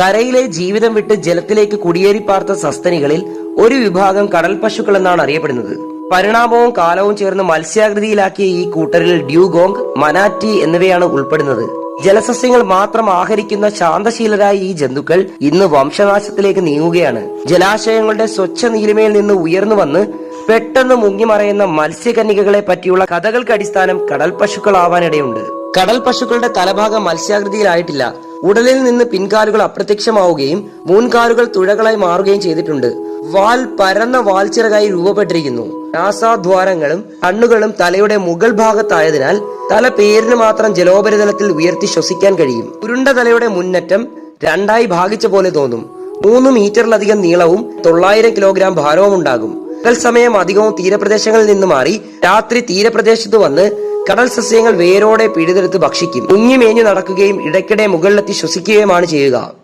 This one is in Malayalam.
കരയിലെ ജീവിതം വിട്ട് ജലത്തിലേക്ക് കുടിയേറി പാർത്ത സസ്തനികളിൽ ഒരു വിഭാഗം കടൽ പശുക്കൾ എന്നാണ് അറിയപ്പെടുന്നത്. പരിണാമവും കാലവും ചേർന്ന് മത്സ്യാകൃതിയിലാക്കിയ ഈ കൂട്ടരിൽ ഡ്യൂഗോങ് മനാറ്റി എന്നിവയാണ് ഉൾപ്പെടുന്നത്. ജലസസ്യങ്ങൾ മാത്രം ആഹരിക്കുന്ന ശാന്തശീലരായ ഈ ജന്തുക്കൾ ഇന്ന് വംശനാശത്തിലേക്ക് നീങ്ങുകയാണ്. ജലാശയങ്ങളുടെ സ്വച്ഛ നീലിമയിൽ നിന്ന് ഉയർന്നു വന്ന് പെട്ടെന്ന് മുങ്ങിമറയുന്ന മത്സ്യകന്യകകളെ പറ്റിയുള്ള കഥകൾക്ക് അടിസ്ഥാനം കടൽ പശുക്കളാവാനിടയുണ്ട്. കടൽ പശുക്കളുടെ തലഭാഗം മത്സ്യാകൃതിയിലായിട്ടില്ല. ഉടലിൽ നിന്ന് പിൻകാലുകൾ അപ്രത്യക്ഷമാവുകയും മുൻകാലുകൾ തുഴകളായി മാറുകയും ചെയ്തിട്ടുണ്ട്. വാൽ പരന്ന വാൽച്ചിറകായി രൂപപ്പെട്ടിരിക്കുന്നു. നാസാദ്വാരങ്ങളും കണ്ണുകളും തലയുടെ മുകൾ ഭാഗത്തായതിനാൽ തല പേരിന് മാത്രം ജലോപരിതലത്തിൽ ഉയർത്തി ശ്വസിക്കാൻ കഴിയും. ഉരുണ്ട തലയുടെ മുന്നറ്റം രണ്ടായി ഭാഗിച്ച പോലെ തോന്നും. മൂന്ന് മീറ്ററിലധികം നീളവും തൊള്ളായിരം കിലോഗ്രാം ഭാരവും ഉണ്ടാകും പകൽ സമയം അധികവും തീരപ്രദേശങ്ങളിൽ നിന്ന് മാറി രാത്രി തീരപ്രദേശത്ത് വന്ന് കടൽ സസ്യങ്ങൾ വേരോടെ പിഴുതെടുത്ത് ഭക്ഷിക്കും. മുങ്ങിമേഞ്ഞു നടക്കുകയും ഇടയ്ക്കിടെ മുകളിലെത്തി ശ്വസിക്കുകയുമാണ് ചെയ്യുക.